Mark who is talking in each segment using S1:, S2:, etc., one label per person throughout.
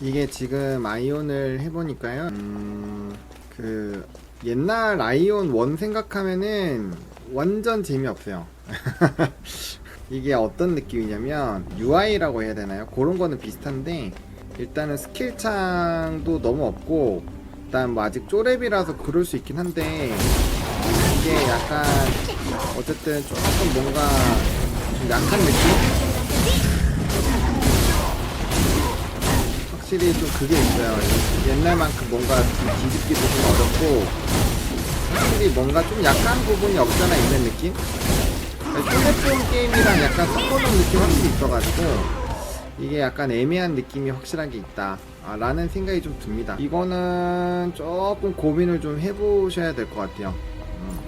S1: 이게 지금 아이온을 해보니까요. 음, 그 옛날 아이온 원 생각하면은 완전 재미없어요. 이게 어떤 느낌이냐면 UI라고 해야 되나요? 그런 거는 비슷한데 일단은 스킬 창도 너무 없고 일단 뭐 아직 쪼렙이라서 그럴 수 있긴 한데 이게 약간 어쨌든 조금 뭔가 좀 약한 느낌? 확실히 좀 그게 있어요. 옛날만큼 뭔가 좀 뒤집기도 좀 어렵고 확실히 뭔가 좀 약한 부분이 없잖아 있는 느낌? 휴대폰 게임이랑 약간 섞어놓은 느낌 확실히 있어가지고 이게 약간 애매한 느낌이 확실하게 있다 아, 라는 생각이 좀 듭니다 이거는 조금 고민을 좀 해보셔야 될 것 같아요 음.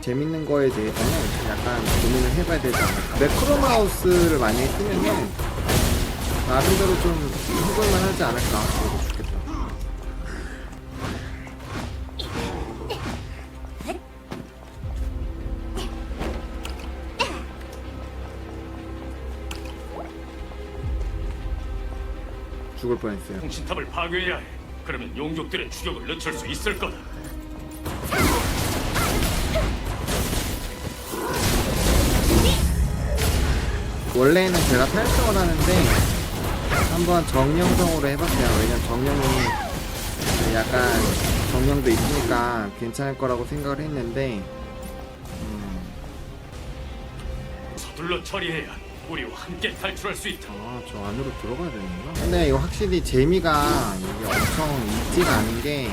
S1: 재밌는 거에 대해서는 약간 고민을 해봐야 되지 않을까 매크로 마우스를 많이 쓰면은 나름대로 좀 해볼만 하지 않을까 그래도 좋겠다 죽을 뻔했어요
S2: 통신탑을 파괴해야 해. 그러면 용족들의 추격을 늦출 수 있을 거다.
S1: 원래는 제가 탈승을 하는데 한번 정령성으로 해봤어요. 왜냐면 정령이 약간 정령도 있으니까 괜찮을 거라고 생각을 했는데 음,
S2: 서둘러 처리해야 우리와 함께 탈출할 수 있다.
S1: 아, 저 안으로 들어가야 되는구나. 근데 이거 확실히 재미가 이게 엄청 있지가 않은 게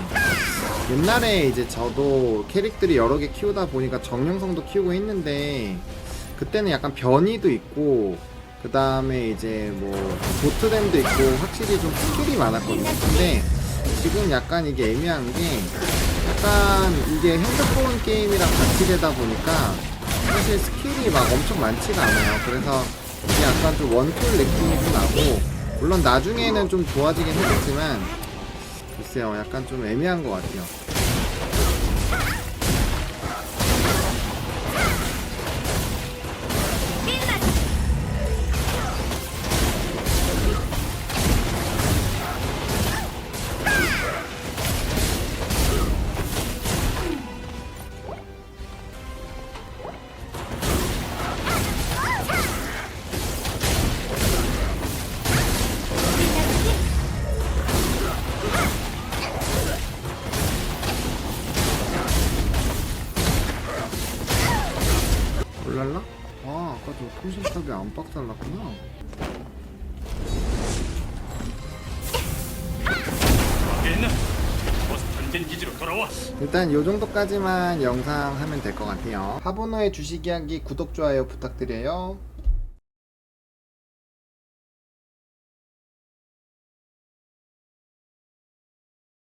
S1: 옛날에 이제 저도 캐릭들이 여러 개 키우다 보니까 정령성도 키우고 했는데 그때는 약간 변이도 있고 그 다음에 이제 뭐 보트댐도 있고 확실히 좀 스킬이 많았거든요. 근데 지금 약간 이게 애매한 게 약간 이게 핸드폰 게임이랑 같이 되다 보니까 사실 스킬이 막 엄청 많지가 않아요. 그래서 이게 약간 좀 원툴 느낌이 좀 나고 물론 나중에는 좀 좋아지긴 하겠지만 글쎄요 약간 좀 애매한 것 같아요. 올랄라? 아 아까 저 통신탑이 안 빡달랐구나.
S2: 파괴했나? 어서 전진 기지로 돌아와.
S1: 일단 요 정도까지만 영상 하면 될 것 같아요. 하보노의 주식 이야기 구독 좋아요 부탁드려요.